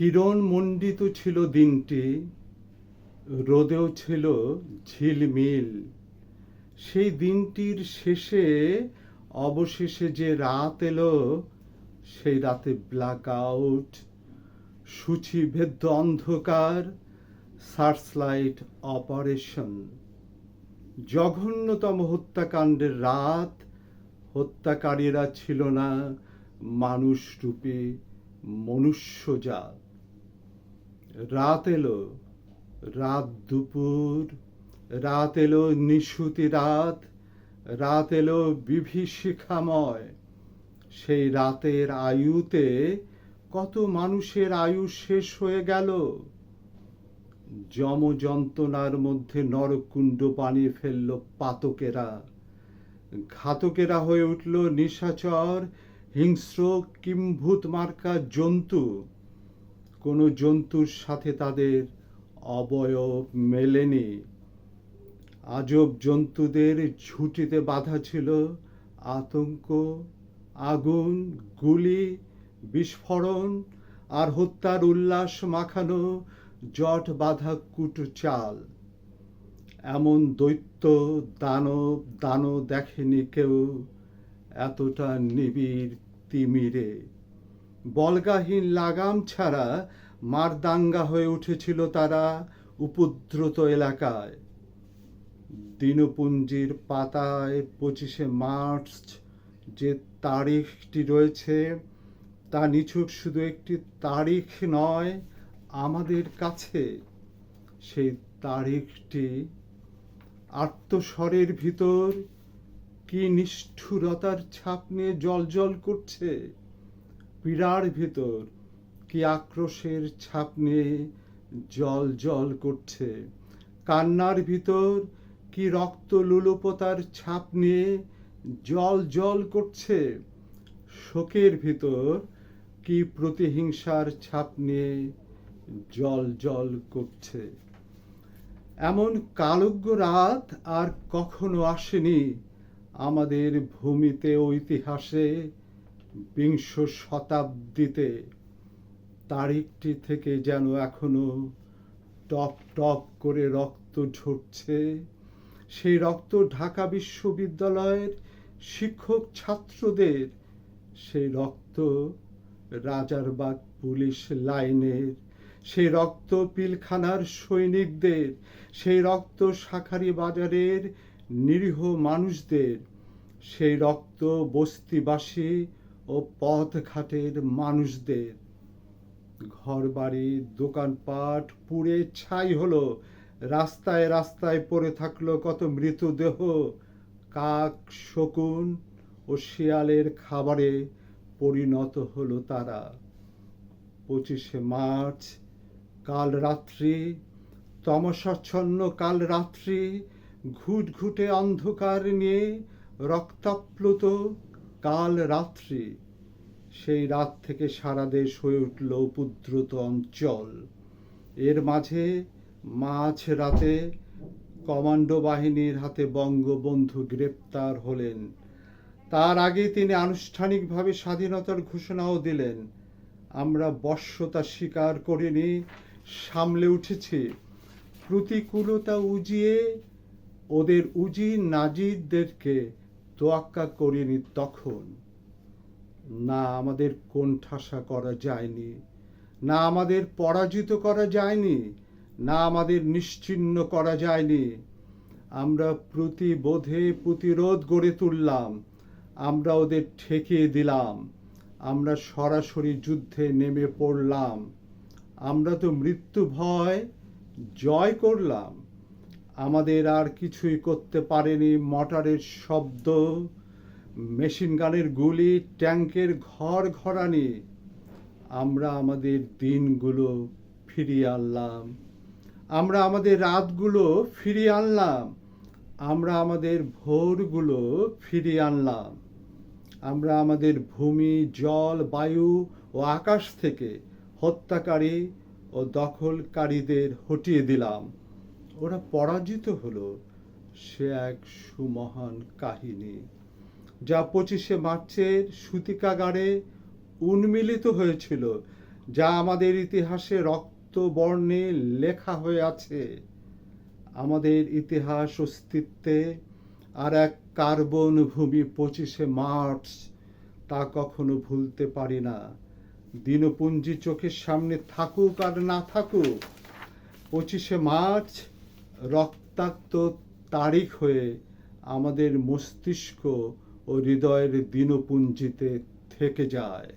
কিরণ মণ্ডিত ছিল দিনটি, রোদেও ছিল ঝিলমিল। সেই দিনটির শেষে অবশেষে যে রাত এলো, সেই রাতে ব্ল্যাক আউট সূচিভেদ্য অন্ধকার সার্চলাইট অপারেশন জঘন্যতম হত্যাকাণ্ডের রাত, হত্যাকারীরা ছিল না মানুষ রূপে মনুষ্যজাত। রাত এলো, রাত দুপুর, রাত এলো নিশুতি রাত রাত এলো বিভীষিকাময়। সেই রাতের আয়ুতে কত মানুষের আয়ু শেষ হয়ে গেল? যম যন্ত্রণার মধ্যে নরকুণ্ড বানিয়ে ফেলল পাতকেরা। ঘাতকেরা হয়ে উঠল নিশাচর, হিংস্র, কিম্ভূত মার্কা জন্তু। কোনো জন্তুর সাথে তাদের অবয়ব মেলেনি। আজব জন্তুদের ঝুঁটিতে বাধা ছিল আতঙ্ক, আগুন, গুলি, বিস্ফোরণ আর হত্যার উল্লাস মাখানো জট বাঁধা কুটু চাল। এমন দৈত্য দানব দানব দেখেনি কেউ, এতটা নিবিড় তিমিরে। বলগাহীন লাগাম ছাড়া মারদাঙ্গা হয়ে উঠেছিল তারা উপদ্রুত এলাকায়। দিনপুঞ্জির পাতায় পঁচিশে মার্চ যে তারিখটি রয়েছে, তা নিছক শুধু একটি তারিখ নয়, আমাদের কাছে। সেই তারিখটি আত্মস্বরের ভিতর কি নিষ্ঠুরতার ছাপ নিয়ে জল করছে? পীড়ার ভিতর কি আক্রোশের ছাপ নিয়ে জল জল করছে? কান্নার ভিতর কি রক্ত লুলোপতার ছাপ নিয়ে জল জল করছে? শোকের ভিতর কি প্রতিহিংসার ছাপ নিয়ে জল জল করছে? এমন কালজ্ঞ রাত আর কখনো আসেনি আমাদের ভূমিতে ও ইতিহাসে বিংশ শতাব্দীতে তারিখটি থেকে যেন এখনও টপ টপ করে রক্ত ঝরছে। সেই রক্ত ঢাকা বিশ্ববিদ্যালয়ের শিক্ষক ছাত্রদের, সেই রক্ত রাজারবাগ পুলিশ লাইনের, সেই রক্ত পিলখানার সৈনিকদের, সেই রক্ত শাখারি বাজারের নিরীহ মানুষদের, সেই রক্ত বস্তিবাসী ও পথঘাটের মানুষদের। ঘরবাড়ি, দোকানপাট পুড়ে ছাই হলো। রাস্তায় রাস্তায় পড়ে থাকল কত মৃতদেহ। কাক, শকুন ও শিয়ালের খাবারে পরিণত হলো তারা। পঁচিশে মার্চ, কাল রাত্রি, তমসাচ্ছন্ন কাল রাত্রি, ঘুটঘুটে অন্ধকার নিয়ে রক্তাপ্লুত কাল রাত্রি সেই রাত থেকে সারা দেশ হয়ে উঠল উপদ্রুত অঞ্চল। এর মাঝে মাঝ রাতে কমান্ডো বাহিনীর হাতে বঙ্গবন্ধু গ্রেপ্তার হলেন। তার আগে তিনি আনুষ্ঠানিকভাবে স্বাধীনতার ঘোষণাও দিলেন। আমরা বর্ষতা স্বীকার করিনি, সামলে উঠেছি। প্রতিকূলতা উজিয়ে ওদের উজি নাজিরদেরকে তোয়াক্কা করিনি তখন। না আমাদের কোণঠাসা করা যায়নি, না আমাদের পরাজিত করা যায়নি, না আমাদের নিশ্চিহ্ন করা যায়নি। আমরা প্রতিবোধে প্রতিরোধ গড়ে তুললাম, আমরা ওদের ঠেকিয়ে দিলাম, আমরা সরাসরি যুদ্ধে নেমে পড়লাম, আমরা তো মৃত্যু ভয় জয় করলাম। আমাদের আর কিছুই করতে পারেনি মটারের শব্দ, মেশিন গানের গুলি, ট্যাঙ্কের ঘর ঘরানি। আমরা আমাদের দিনগুলো ফিরিয়ে আনলাম। আমরা আমাদের রাতগুলো ফিরিয়ে আনলাম। আমরা আমাদের ভোরগুলো ফিরিয়ে আনলাম। আমরা আমাদের ভূমি, জল, বায়ু ও আকাশ থেকে হত্যাকারী ও দখলকারীদের হটিয়ে দিলাম। ওরা পরাজিত হলো সে এক সুমহান কাহিনী, যা পঁচিশে মার্চের সুতিকাগারে উন্মিলিত হয়েছিল, যা আমাদের ইতিহাসে রক্ত বর্ণে লেখা হয়ে আছে। আমাদের ইতিহাস অস্তিত্বে আর এক কার্বন ভূমি পঁচিশে মার্চ তা কখনো ভুলতে পারি না। দিনপুঞ্জি চোখের সামনে থাকুক আর না থাকুক, পঁচিশে মার্চ রক্তাক্ত তারিখ হয়ে আমাদের মস্তিষ্ক ও হৃদয়ের দিনপুঞ্জিতে থেকে যায়।